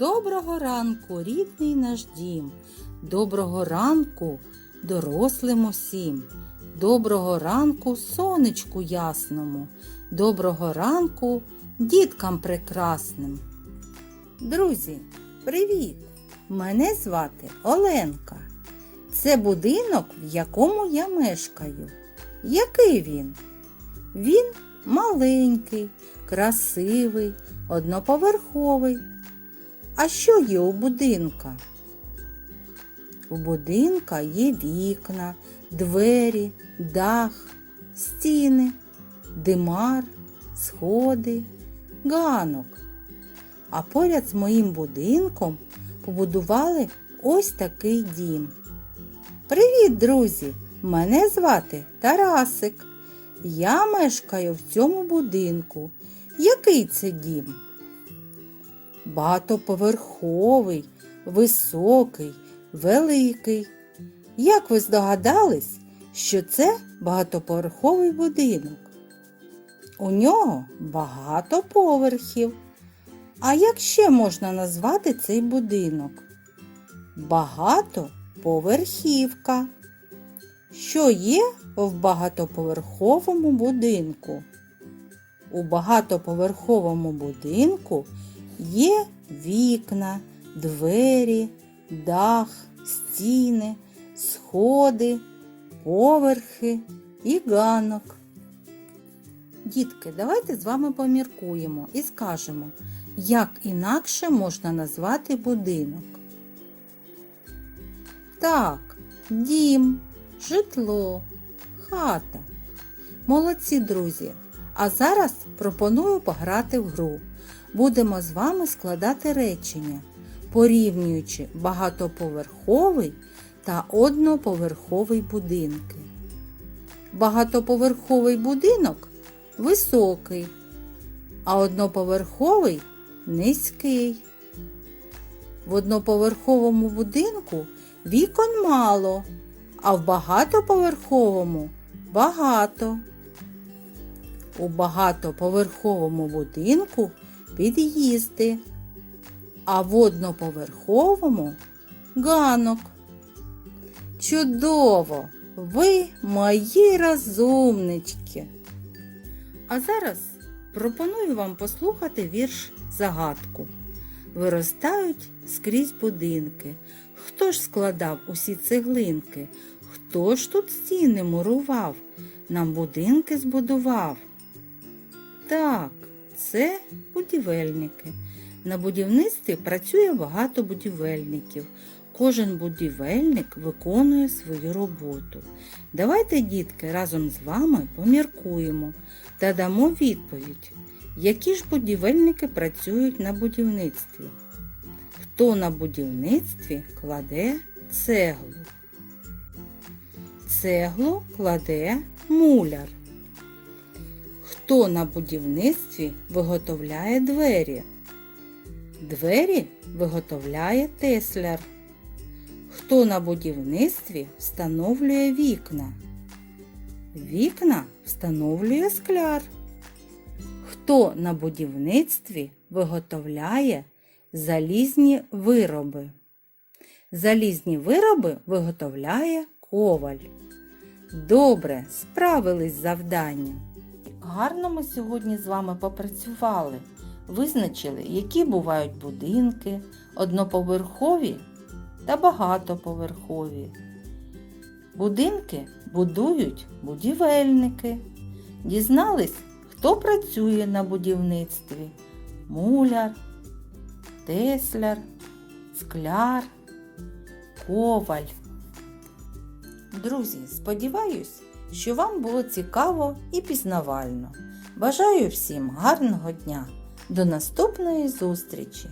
Доброго ранку, рідний наш дім. Доброго ранку, дорослим усім. Доброго ранку, сонечку ясному. Доброго ранку, діткам прекрасним. Друзі, привіт! Мене звати Оленка. Це будинок, в якому я мешкаю. Який він? Він маленький, красивий, одноповерховий. А що є у будинка? У будинка є вікна, двері, дах, стіни, димар, сходи, ганок. А поряд з моїм будинком побудували ось такий дім. Привіт, друзі! Мене звати Тарасик. Я мешкаю в цьому будинку. Який це дім? Багатоповерховий, високий, великий. Як ви здогадались, що це багатоповерховий будинок? У нього багато поверхів. А як ще можна назвати цей будинок? Багатоповерхівка. Що є в багатоповерховому будинку? У багатоповерховому будинку є вікна, двері, дах, стіни, сходи, поверхи і ганок. Дітки, давайте з вами поміркуємо і скажемо, як інакше можна назвати будинок. Так, дім, житло, хата. Молодці, друзі! А зараз пропоную пограти в гру. Будемо з вами складати речення, порівнюючи багатоповерховий та одноповерховий будинки. Багатоповерховий будинок високий, а одноповерховий низький. В одноповерховому будинку вікон мало, а в багатоповерховому багато. У багатоповерховому будинку під'їзди, а в одноповерховому ганок. Чудово! Ви мої розумнички! А зараз пропоную вам послухати вірш загадку. Виростають скрізь будинки. Хто ж складав усі цеглинки? Хто ж тут стіни мурував? Нам будинки збудував? Так, це будівельники. На будівництві працює багато будівельників. Кожен будівельник виконує свою роботу. Давайте, дітки, разом з вами поміркуємо та дамо відповідь, які ж будівельники працюють на будівництві. Хто на будівництві кладе цеглу? Цеглу кладе муляр. Хто на будівництві виготовляє двері? Двері виготовляє тесляр. Хто на будівництві встановлює вікна? Вікна встановлює скляр. Хто на будівництві виготовляє залізні вироби? Залізні вироби виготовляє коваль. Добре, справились з завданням. Гарно ми сьогодні з вами попрацювали. Визначили, які бувають будинки, одноповерхові та багатоповерхові. Будинки будують будівельники. Дізнались, хто працює на будівництві муляр, тесляр, скляр, коваль. Друзі, сподіваюсь, що вам було цікаво і пізнавально. Бажаю всім гарного дня! До наступної зустрічі!